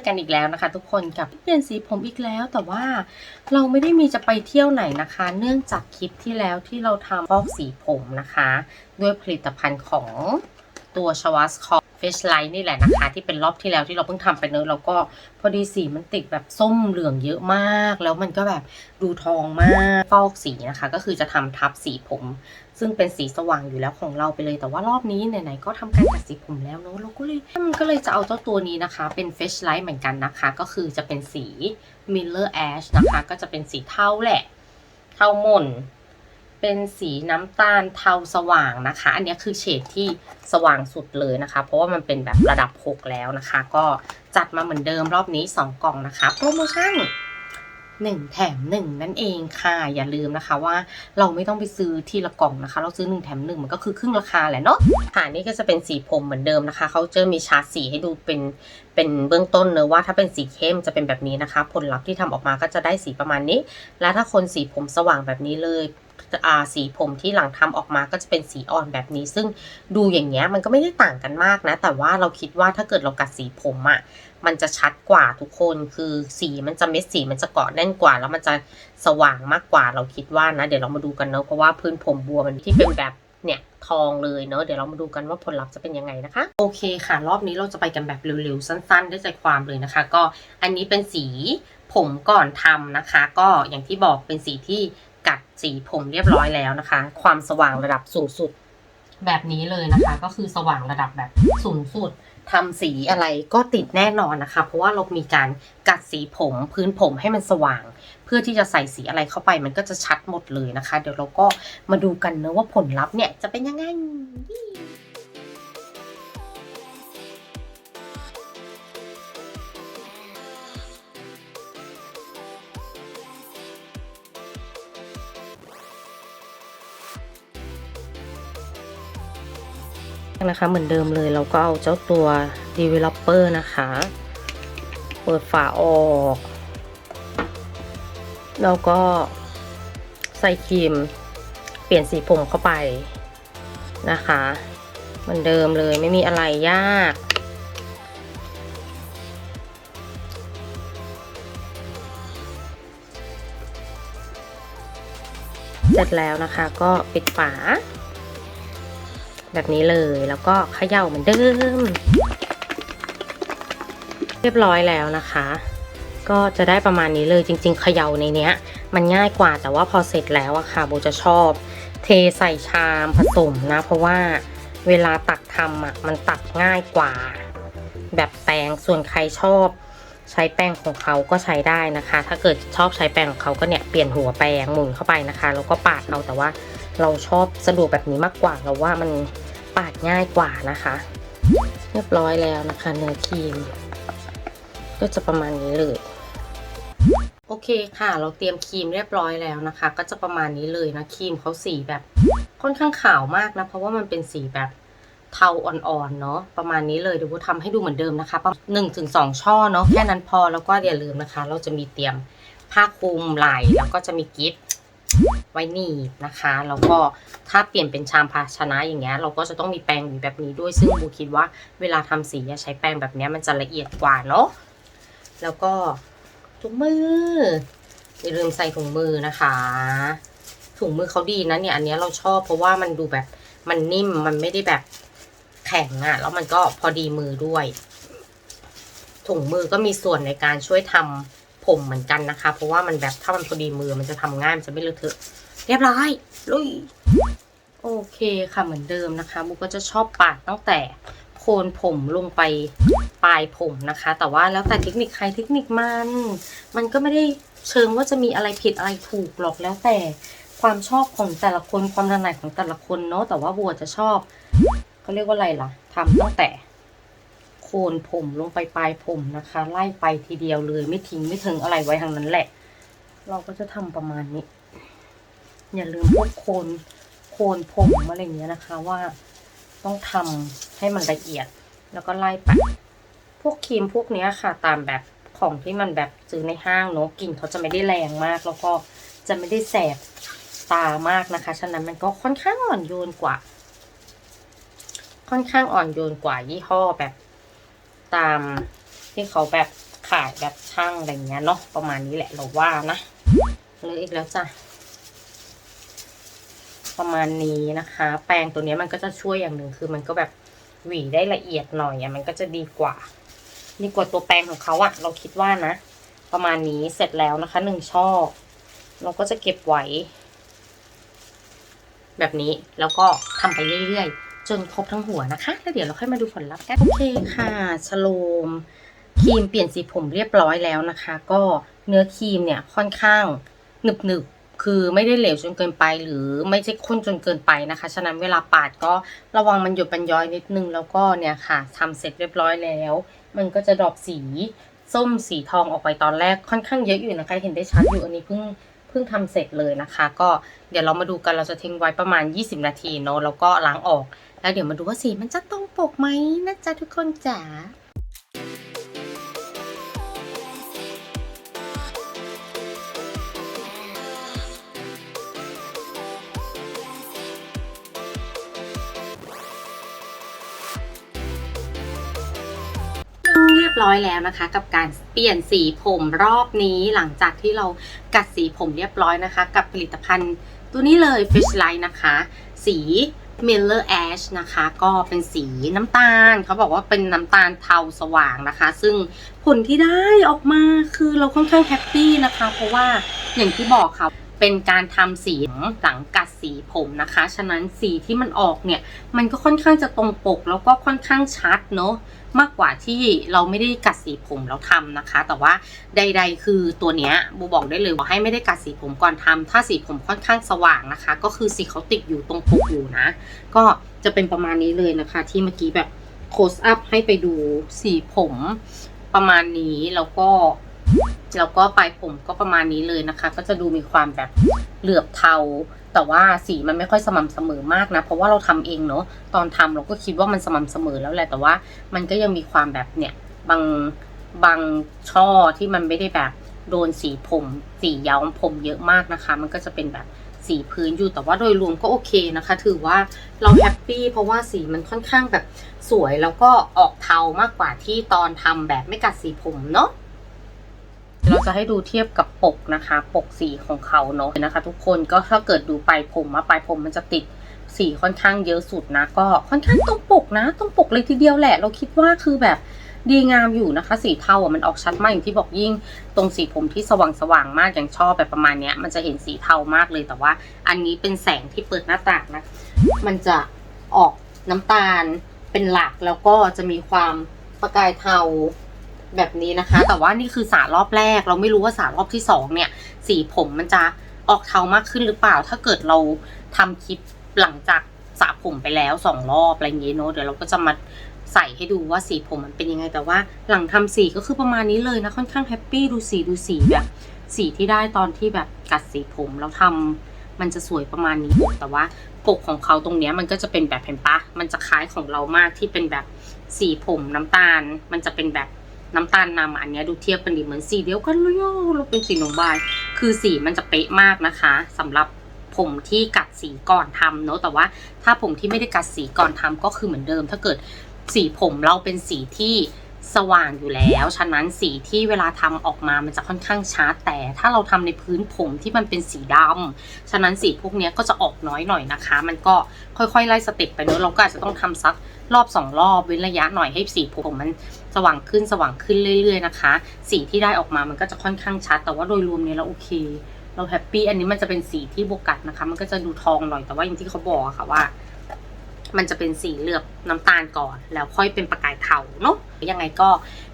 อกันอีกแล้วนะคะ ทุกคนกับเปลี่ยนสีผมอีกแล้ว แต่ว่าเราไม่ได้มีจะไปเที่ยวไหนนะคะ เนื่องจากคลิปที่แล้วที่เราทำฟอกสีผมนะคะ ด้วยผลิตภัณฑ์ของตัวชวัสคอเฟชไลท์นี่แหละนะคะ ที่เป็นรอบที่แล้วที่เราเพิ่งทำไปเนอะแล้วก็พอดีสีมันติดแบบส้มเหลืองเยอะมาก แล้วมันก็แบบดูทองมากฟอกสีนะคะ ก็คือจะทำทับสีผม ซึ่งเป็นสีสว่างอยู่แล้วของเราไปเลย แต่ว่ารอบนี้ไหนๆก็ทำการกัดสีผมแล้วเนอะเราก็เลยมันก็เลยจะเอาเจ้าตัวนี้นะคะ เป็น f e s h Light เหมือนกันนะคะ ก็คือจะเป็นสี Miller Ash นะคะ ก็จะเป็นสีเทาแหละ เทาหม่นเป็นสีน้ำตาลเทาสว่างนะคะ อันนี้คือเฉดที่สว่างสุดเลยนะคะ เพราะว่ามันเป็นแบบระดับ 6 แล้วนะคะ ก็จัดมาเหมือนเดิมรอบนี้ 2 กล่องนะคะ โปรโมชั่น 1 แถม 1 นั่นเองค่ะ อย่าลืมนะคะว่าเราไม่ต้องไปซื้อทีละกล่องนะคะ เราซื้อ 1 แถม 1 มันก็คือครึ่งราคาแหละเนาะค่ะนี่ก็จะเป็นสีผมเหมือนเดิมนะคะเขาจะมีชาร์จสีให้ดูเป็น เป็นเบื้องต้นเนอะว่าถ้าเป็นสีเข้มจะเป็นแบบนี้นะคะ ผลลัพธ์ที่ทำออกมาก็จะได้สีประมาณนี้ และถ้าคนสีผมสว่างแบบนี้เลยสีผมที่หลังทำออกมาก็จะเป็นสีอ่อนแบบนี้ ซึ่งดูอย่างเงี้ยมันก็ไม่ได้ต่างกันมากนะ แต่ว่าเราคิดว่าถ้าเกิดเรากัดสีผมอะ่ะมันจะชัดกว่าทุกคนคือสีมันจะเม็ดสีมันจะเกาะแน่นกว่า แล้วมันจะสว่างมากกว่าเราคิดว่านะ เดี๋ยวเรามาดูกันเนอะเพราะว่าพื้นผมบัวมันที่เป็นแบบ เนี่ยทองเลยเนอะเดี๋ยวเรามาดูกันว่าผลลัพธ์จะเป็นยังไงนะคะ โอเคค่ะ รอบนี้เราจะไปกันแบบเร็วๆ สั้นๆ ได้ใจความเลยนะคะ ก็อันนี้เป็นสีผมก่อนทำนะคะ ก็อย่างที่บอกเป็นสีที่กัดสีผมเรียบร้อยแล้วนะคะ ความสว่างระดับสูงสุด แบบนี้เลยนะคะ ก็คือสว่างระดับแบบสูงสุดทำสีอะไรก็ติดแน่นอนนะคะ เพราะว่าเรามีการกัดสีผมพื้นผมให้มันสว่าง เพื่อที่จะใส่สีอะไรเข้าไปมันก็จะชัดหมดเลยนะคะ เดี๋ยวเราก็มาดูกันนะว่าผลลัพธ์เนี่ยจะเป็นยังไง นะคะ เหมือนเดิมเลยเราก็เอาเจ้าตัว developer นะคะ เปิดฝาออกแล้วก็ใส่ครีม เปลี่ยนสีผมเข้าไปนะคะเหมือนเดิมเลยไม่มีอะไรยากเสร็จแล้วนะคะก็ปิดฝา แบบนี้เลยแล้วก็เขย่าเหมือนเดิม เรียบร้อยแล้วนะคะ ก็จะได้ประมาณนี้เลยจริง ๆ เขย่าในเนี้ย มันง่ายกว่าแต่ว่าพอเสร็จแล้วอะค่ะโบจะชอบ เทใส่ชามผสมนะ เพราะว่าเวลาตักทำอะมันตักง่ายกว่า แบบแป้งส่วนใครชอบ ใช้แป้งของเขาก็ใช้ได้นะคะ ถ้าเกิดชอบใช้แป้งของเขาก็เนี่ยเปลี่ยนหัวแป้งหมุนเข้าไปนะคะแล้วก็ปาดเอาแต่ว่าเราชอบสะดวกแบบนี้มากกว่าเราว่ามัน ปาดง่ายกว่านะคะ เรียบร้อยแล้วนะคะเนื้อครีม ก็จะประมาณนี้เลยโอเคค่ะ เราเตรียมครีมเรียบร้อยแล้วนะคะ ก็จะประมาณนี้เลยนะครีมเขาสีแบบค่อนข้างขาวมากนะ เพราะว่ามันเป็นสีแบบเทาอ่อนๆเนาะประมาณนี้เลยเดี๋ยวว่าทำให้ดูเหมือนเดิมนะคะประมาณหนึ่งถึงสองช่อเนาะแค่นั้นพอแล้วก็อย่าลืมนะคะ เราจะมีเตรียมผ้าคลุมไหล่แล้วก็จะมีกิฟต์ ไว้หนีบนะคะแล้วก็ถ้าเปลี่ยนเป็นชามภาชนะอย่างเงี้ยเราก็จะต้องมีแปรงหวีแบบนี้ด้วยซึ่งบูคิดว่าเวลาทำสีอะใช้แปรงแบบนี้มันจะละเอียดกว่าเนาะแล้วก็ถุงมืออย่าลืมใส่ถุงมือนะคะ ถุงมือเขาดีนะเนี่ยอันนี้เราชอบเพราะว่ามันดูแบบมันนิ่มมันไม่ได้แบบแข็งอะแล้วมันก็พอดีมือด้วย ถุงมือก็มีส่วนในการช่วยทำ ผมเหมือนกันนะคะ เพราะว่ามันแบบถ้ามันพอดีมือมันจะทำง่ายมันจะไม่เลอะเทอะ เรียบร้อยลุยโอเคค่ะเหมือนเดิมนะคะบุกก็จะชอบปาดตั้งแต่โคนผมลงไปปลายผมนะคะ แต่ว่าแล้วแต่เทคนิคใครเทคนิคมัน มันก็ไม่ได้เชิงว่าจะมีอะไรผิดอะไรถูกหรอกแล้วแต่ความชอบของแต่ละคนความถนัดของแต่ละคนเนาะแต่ว่าบัวจะชอบเขาเรียกว่าอะไรล่ะทำตั้งแต่ คนผมลงไปปลายผมนะคะ ไล่ไปทีเดียวเลย ไม่ทิ้งไม่ถึงอะไรไว้ทางนั้นแหละ เราก็จะทำประมาณนี้ อย่าลืมพวกโคนโคนผมอะไรเงี้ยนะคะว่าต้องทำให้มันละเอียด แล้วก็ไล่ไปพวกครีมพวกเนี้ยค่ะตามแบบของที่มันแบบซื้อในห้างเนอะกลิ่นเขาจะไม่ได้แรงมาก แล้วก็จะไม่ได้แสบตามากนะคะ ฉะนั้นมันก็ค่อนข้างอ่อนโยนกว่า ค่อนข้างอ่อนโยนกว่ายี่ห้อแบบ ตามที่เขาแบบขายแบบช่างอะไรเงี้ยเนาะประมาณนี้แหละเราว่านะเลยอีกแล้วจ้ะประมาณนี้นะคะ แปรงตัวนี้มันก็จะช่วยอย่างหนึ่งคือมันก็แบบหวีได้ละเอียดหน่อยอะมันก็จะดีกว่าดีกว่าตัวแปรงของเขาอะเราคิดว่านะ ประมาณนี้เสร็จแล้วนะคะหนึ่งช่อ เราก็จะเก็บไว้ แบบนี้แล้วก็ทำไปเรื่อยๆ จนครบทั้งหัวนะคะ แล้วเดี๋ยวเราค่อยมาดูผลลัพธ์กันโอเคค่ะชโลมครีมเปลี่ยนสีผมเรียบร้อยแล้วนะคะ ก็เนื้อครีมเนี่ยค่อนข้างหนึบหนึบคือไม่ได้เหลวจนเกินไปหรือไม่ใช่ข้นจนเกินไปนะคะ ฉะนั้นเวลาปาดก็ระวังมันหยดมันย้อยนิดนึง แล้วก็เนี่ยค่ะทำเสร็จเรียบร้อยแล้ว มันก็จะดรอปสีส้มสีทองออกไปตอนแรกค่อนข้างเยอะอยู่นะคะ เห็นได้ชัดอยู่อันนี้เพิ่งเพิ่งทำเสร็จเลยนะคะ ก็เดี๋ยวเรามาดูกันเราจะทิ้งไว้ประมาณ 20 นาทีเนาะแล้วก็ล้างออก แล้วเดี๋ยวมาดูว่าสีมันจะตรงปกไหมนะจ๊ะทุกคนจ๋าเรียบร้อยแล้วนะคะกับการเปลี่ยนสีผมรอบนี้หลังจากที่เรากัดสีผมเรียบร้อยนะคะ กับผลิตภัณฑ์ตัวนี้เลย Fish Light นะคะ สี Miller Ash นะคะ ก็เป็นสีน้ำตาล เขาบอกว่าเป็นน้ำตาลเทาสว่างนะคะ ซึ่งผลที่ได้ออกมาคือเราค่อนข้างแฮปปี้นะคะ เพราะว่าอย่างที่บอกค่ะเป็นการทำสีหลังกัดสีผมนะคะ ฉะนั้นสีที่มันออกเนี่ย มันก็ค่อนข้างจะตรงปกแล้วก็ค่อนข้างชัดเนาะ มากกว่าที่เราไม่ได้กัดสีผมแล้วทำนะคะ แต่ว่าใด ๆ คือตัวเนี้ยบูบอกได้เลยว่าให้ไม่ได้กัดสีผมก่อนทำถ้าสีผมค่อนข้างสว่างนะคะ ก็คือสีเขาติดอยู่ตรงปกอยู่นะ ก็จะเป็นประมาณนี้เลยนะคะ ที่เมื่อกี้แบบโคสอัพให้ไปดูสีผมประมาณนี้แล้วก็แล้วก็ปลายผมก็ประมาณนี้เลยนะคะ ก็จะดูมีความแบบเหลือบเทา แต่ว่าสีมันไม่ค่อยสม่ำเสมอมากนะ เพราะว่าเราทำเองเนาะตอนทำเราก็คิดว่ามันสม่ำเสมอแล้วแหละแต่ว่ามันก็ยังมีความแบบเนี่ยบางบางช่อที่มันไม่ได้แบบโดนสีผม สีย้อมผมเยอะมากนะคะ มันก็จะเป็นแบบสีพื้นอยู่แต่ว่าโดยรวมก็โอเคนะคะ ถือว่าเราแฮปปี้เพราะว่าสีมันค่อนข้างแบบสวยแล้วก็ออกเทามากกว่าที่ตอนทำแบบไม่กัดสีผมเนาะ จะให้ดูเทียบกับปกนะคะ ปกสีของเขาเนาะนะคะ ทุกคนก็ถ้าเกิดดูปลายผมอะปลายผมมันจะติดสีค่อนข้างเยอะสุดนะ ก็ค่อนข้างตรงปกนะตรงปกเลยทีเดียวแหละ เราคิดว่าคือแบบดีงามอยู่นะคะ สีเทาอะมันออกชัดมากอย่างที่บอกยิ่ง ตรงสีผมที่สว่างสว่างๆมากอย่างชอบแบบประมาณเนี้ย มันจะเห็นสีเทามากเลยแต่ว่า อันนี้เป็นแสงที่เปิดหน้าต่างนะ มันจะออกน้ำตาลเป็นหลักแล้วก็จะมีความประกายเทา แบบนี้นะคะ แต่ว่านี่คือสารรอบแรก เราไม่รู้ว่าสารรอบที่สองเนี่ย สีผมมันจะออกเทามากขึ้นหรือเปล่า ถ้าเกิดเราทำคลิปหลังจากสระผมไปแล้วสองรอบอะไรเงี้ยเนอะเดี๋ยวเราก็จะมาใส่ให้ดูว่าสีผมมันเป็นยังไง แต่ว่าหลังทำสีก็คือประมาณนี้เลยนะค่อนข้างแฮปปี้ดูสีดูสีแบบสีที่ได้ตอนที่แบบกัดสีผมแล้วทำมันจะสวยประมาณนี้ แต่ว่าปกของเขาตรงเนี้ยมันก็จะเป็นแบบเห็นปะมันจะคล้ายของเรามากที่เป็นแบบสีผมน้ำตาล มันจะเป็นแบบ น้ำตาลนำอันนี้ดูเทียบกันดีเหมือนสีเดียวกันเลยอะเราเป็นสีนมบาย คือสีมันจะเป๊ะมากนะคะสำหรับผมที่กัดสีก่อนทำเนอะแต่ว่า ถ้าผมที่ไม่ได้กัดสีก่อนทำก็คือเหมือนเดิม ถ้าเกิดสีผมเราเป็นสีที่ สว่างอยู่แล้ว ฉะนั้นสีที่เวลาทำออกมามันจะค่อนข้างชัดแต่ถ้าเราทำในพื้นผมที่มันเป็นสีดำฉะนั้นสีพวกนี้ก็จะออกน้อยหน่อยนะคะ มันก็ค่อยๆไล่สเต็ปไปเนอะเราก็อาจจะต้องทำสักรอบสองรอบเว้นระยะหน่อยให้สีผมมันสว่างขึ้นสว่างขึ้นเรื่อย ๆนะคะ สีที่ได้ออกมามันก็จะค่อนข้างชัด แต่ว่าโดยรวมเนี่ยเราโอเค เราแฮปปี้อันนี้มันจะเป็นสีที่โบกัดนะคะ มันก็จะดูทองหน่อยแต่ว่าอย่างที่เขาบอกอะค่ะว่า มันจะเป็นสีเหลือบน้ำตาลก่อน แล้วค่อยเป็นประกายเทาเนาะยังไงก็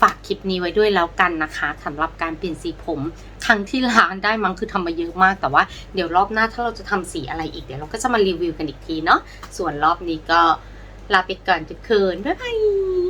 ฝากคลิปนี้ไว้ด้วยแล้วกันนะคะสำหรับการเปลี่ยนสีผม ครั้งที่ร้านได้มั้งคือทำมาเยอะมาก แต่ว่าเดี๋ยวรอบหน้าถ้าเราจะทำสีอะไรอีกเดี๋ยวเราก็จะมารีวิวกันอีกทีเนาะส่วนรอบนี้ก็ลาไปก่อนทุกคนบ๊ายบาย